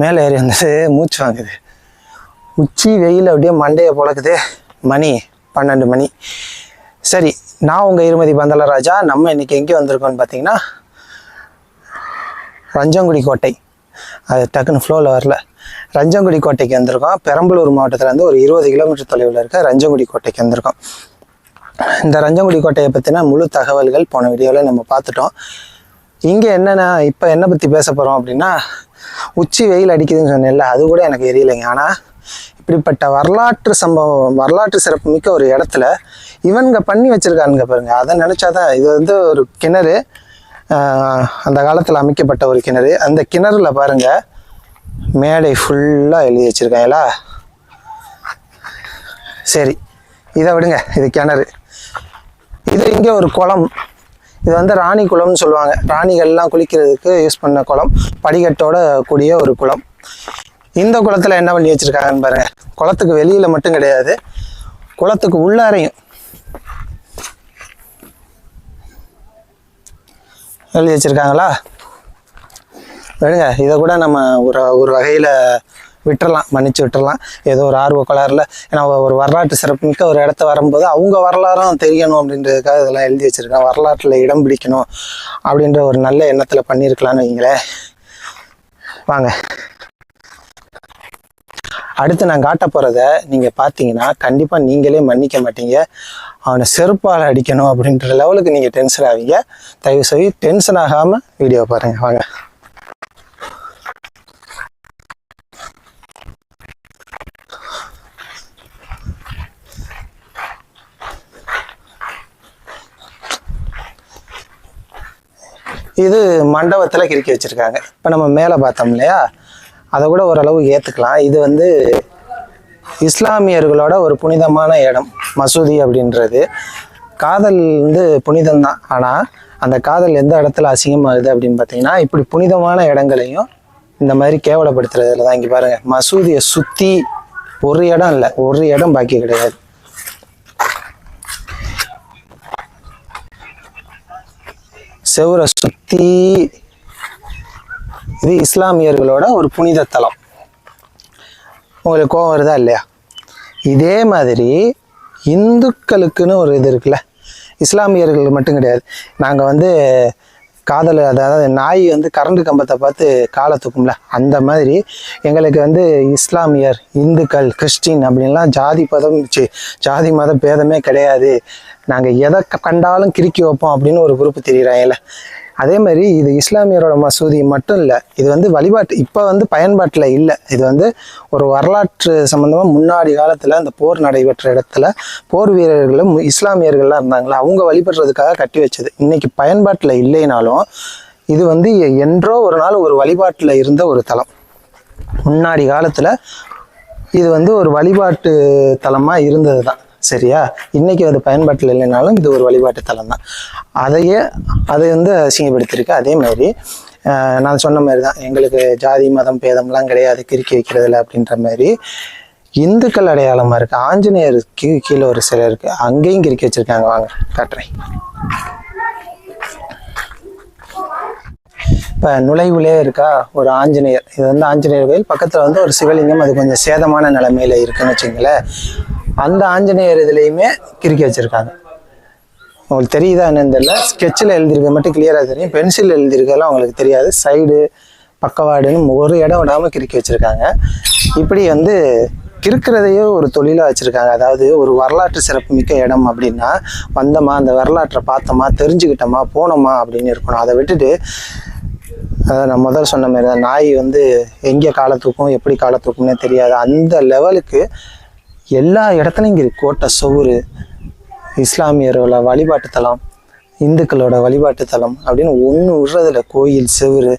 மேலே ஏறி வந்தது மூச்சு வாங்குது. உச்சி வெயில் அப்படியே மண்டையை பொழக்குது. மணி பன்னெண்டு மணி. சரி நான் உங்கள் இருமதி பந்தலராஜா. நம்ம இன்றைக்கி எங்கே வந்திருக்கோம்னு பார்த்தீங்கன்னா ரஞ்சங்குடி கோட்டை. அது டக்குன்னு ஃப்ளோவில் வரல. ரஞ்சங்குடி கோட்டைக்கு வந்திருக்கோம். பெரம்பலூர் மாவட்டத்திலேருந்து ஒரு இருபது கிலோமீட்டர் தொலைவில் இருக்க ரஞ்சங்குடி கோட்டைக்கு வந்திருக்கோம். இந்த ரஞ்சங்குடி கோட்டையை பற்றின முழு தகவல்கள் போன வீடியோவில் நம்ம பார்த்துட்டோம். இங்கே என்னென்ன இப்போ என்ன பற்றி பேச போகிறோம் அப்படின்னா உச்சி வெயில் அடிக்குதுன்னு சொன்னேன்ல அது கூட எனக்கு எரியலைங்க ஆனால் இப்படிப்பட்ட வரலாற்று சம்பவம் வரலாற்று சிறப்பு மிக்க ஒரு இடத்துல இவனுங்க பண்ணி வச்சுருக்கானுங்க பாருங்க. அதை நினச்சாதான் இது வந்து ஒரு கிணறு அந்த காலத்தில் அமைக்கப்பட்ட ஒரு கிணறு. அந்த கிணறுல பாருங்க மேடை ஃபுல்லாக எழுதி வச்சுருக்காங்களா? சரி இதை விடுங்க இது கிணறு. இது இங்கே ஒரு குளம். இது வந்து ராணி குளம்னு சொல்லுவாங்க. ராணிகள்லாம் குளிக்கிறதுக்கு யூஸ் பண்ண குளம். படிக்கட்டோட கூடிய ஒரு குளம். இந்த குளத்தில் என்ன பண்ணி வச்சுருக்காங்கன்னு பாருங்கள் குளத்துக்கு வெளியில் மட்டும் கிடையாது. குளத்துக்கு உள்ளாரையும். எழுதி வச்சுருக்காங்களா? வேணுங்க இதை கூட நம்ம ஒரு ஒரு வகையில் விட்டுறலாம் மன்னிச்சு விட்டுறலாம். ஏதோ ஒரு ஆர்வ கோளாறுல ஏன்னா ஒரு வரலாற்று சிறப்புமிக்க ஒரு இடத்த வரும்போது அவங்க வரலாறும் தெரியணும் அப்படின்றதுக்காக இதெல்லாம் எழுதி வச்சுருக்கேன் வரலாற்றில் இடம் பிடிக்கணும் அப்படின்ற ஒரு நல்ல எண்ணத்தில் பண்ணியிருக்கலாம்னு வைங்களேன். வாங்க. அடுத்து நான் காட்ட போகிறத நீங்கள் பார்த்தீங்கன்னா கண்டிப்பாக நீங்களே மன்னிக்க மாட்டீங்க. அவனை செருப்பால் அடிக்கணும் அப்படின்ற லெவலுக்கு நீங்கள் டென்ஷன் ஆவீங்க. தயவு செய்து டென்ஷன் ஆகாமல் வீடியோ பாருங்கள் வாங்க. இது மண்டபத்தில் கிறுக்கி வச்சுருக்காங்க. இப்போ நம்ம மேலே பார்த்தோம் இல்லையா? அதை கூட ஓரளவு ஏற்றுக்கலாம் இது வந்து இஸ்லாமியர்களோட ஒரு புனிதமான இடம் மசூதி அப்படின்றது. காதல் வந்து புனிதம் தான் ஆனால் அந்த காதல் எந்த இடத்துல அசிங்கமாகுது அப்படின்னு பார்த்தீங்கன்னா இப்படி புனிதமான இடங்களையும் இந்த மாதிரி கேவலப்படுத்துறதுல தான் இங்கே பாருங்கள் மசூதியை சுற்றி ஒரு இடம் இல்லை ஒரு இடம் பாக்கி கிடையாது. செவரை சுற்றி இது இஸ்லாமியர்களோட ஒரு புனித தலம். உங்களுக்கு கோவம் வருதா இல்லையா? இதே மாதிரி இந்துக்களுக்குன்னு ஒரு இது இருக்குல்ல இஸ்லாமியர்கள் மட்டும் கிடையாது. நாங்கள் வந்து காதல் அதாவது நாய் வந்து கரண்ட் கம்பத்தை பார்த்து காலை தூக்கும்ல அந்த மாதிரி எங்களுக்கு வந்து இஸ்லாமியர் இந்துக்கள் கிறிஸ்டின் அப்படின்லாம் ஜாதி பதம் ஜாதி மத பேதமே கிடையாது. நாங்கள் எதை கண்டாலும் கிறுக்கி வைப்போம் அப்படின்னு ஒரு குரூப் தெரியுறாங்கல்ல. அதே மாதிரி இது இஸ்லாமியரோட மசூதி மட்டும் இல்லை இது வந்து வழிபாட்டு இப்போ வந்து பயன்பாட்டில் இல்லை. இது வந்து ஒரு வரலாற்று சம்மந்தமாக முன்னாடி காலத்தில் அந்த போர் நடைபெற்ற இடத்துல போர் வீரர்களும் இஸ்லாமியர்கள்லாம் இருந்தாங்களா அவங்க வழிபடுறதுக்காக கட்டி வச்சது. இன்னைக்கு பயன்பாட்டில் இல்லைனாலும் இது வந்து என்றோ ஒரு நாள் ஒரு வழிபாட்டில் இருந்த ஒரு தலம். முன்னாடி காலத்தில் இது வந்து ஒரு வழிபாட்டு தலமாக இருந்தது தான் சரியா? இன்னைக்கு அது பயன்பாட்டில் இல்லைனாலும் இது ஒரு வழிபாட்டு தலம் தான். அதையே அதை வந்து அசிங்கப்படுத்தியிருக்கு. அதே மாதிரி நான் சொன்ன மாதிரி தான் எங்களுக்கு ஜாதி மதம் பேதம்லாம் கிடையாது கிறுக்கி வைக்கிறதுல அப்படின்ற மாதிரி. இந்துக்கள் அடையாளமாக இருக்குது ஆஞ்சநேயருக்கு கீழே ஒரு சிலை இருக்குது அங்கேயும் கிறுக்கி வச்சுருக்காங்க. வாங்க காட்டுறேன். இப்போ நுழைவுலே இருக்கா ஒரு ஆஞ்சநேயர்? இது வந்து ஆஞ்சநேயர் கோயில். பக்கத்தில் வந்து ஒரு சிவலிங்கம். அது கொஞ்சம் சேதமான நிலைமையில் இருக்குன்னு வச்சுங்களேன். அந்த ஆஞ்சநேயர் இதுலேயுமே கிறுக்கி வச்சுருக்காங்க. உங்களுக்கு தெரியுதா என்னன்னு தெரியல. ஸ்கெட்சில் எழுதியிருக்க மட்டும் கிளியராக தெரியும். பென்சில் எழுதியிருக்கெல்லாம் உங்களுக்கு தெரியாது. சைடு பக்கவாடுன்னு ஒரு இடம் விடாமல் கிறுக்கி வச்சுருக்காங்க. இப்படி வந்து கிறுக்கிறதையே ஒரு தொழிலாக வச்சுருக்காங்க. அதாவது ஒரு வரலாற்று சிறப்புமிக்க இடம் அப்படின்னா வந்தோமா அந்த வரலாற்றை பார்த்தோமா தெரிஞ்சுக்கிட்டோமா போனோமா அப்படின்னு இருக்கணும். அதை விட்டுட்டு அதான் நான் முதல் சொன்ன மாதிரி தான் நாய் வந்து எங்கே காலத்துக்கும் தூக்கும் எப்படி காலத்துக்கும்னே தெரியாது. அந்த லெவலுக்கு எல்லா இடத்துலையும் இங்கே கோட்டை சவுறு இஸ்லாமியரோட வழிபாட்டு தலம் இந்துக்களோட வழிபாட்டு தலம் அப்படின்னு ஒன்று விடுறதில்ல. கோயில் செவுரு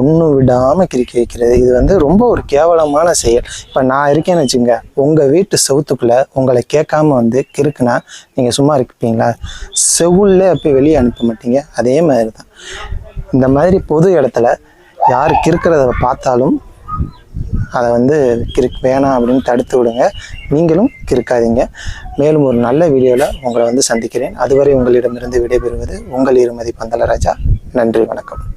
ஒன்றும் விடாமல் கிறுக்கி வைக்கிறது. இது வந்து ரொம்ப ஒரு கேவலமான செயல். இப்போ நான் இருக்கேன்னு வச்சுங்க உங்கள் வீட்டு செவுத்துக்குள்ளே உங்களை கேட்காம வந்து கிறுக்குனா நீங்கள் சும்மா இருப்பீங்களா? செவுல்ல அப்போ வெளியே அனுப்ப மாட்டீங்க. அதே மாதிரி தான் இந்த மாதிரி பொது இடத்துல யார் கிறுக்கிறத பார்த்தாலும் அதை வந்து கிறுக் வேணாம் அப்படின்னு தடுத்து விடுங்க. நீங்களும் கிறுக்காதீங்க. மேலும் ஒரு நல்ல வீடியோவில் உங்களை வந்து சந்திக்கிறேன். அதுவரை உங்களிடமிருந்து விடைபெறுவது உங்கள் இருமதி பந்தலராஜா நன்றி வணக்கம்.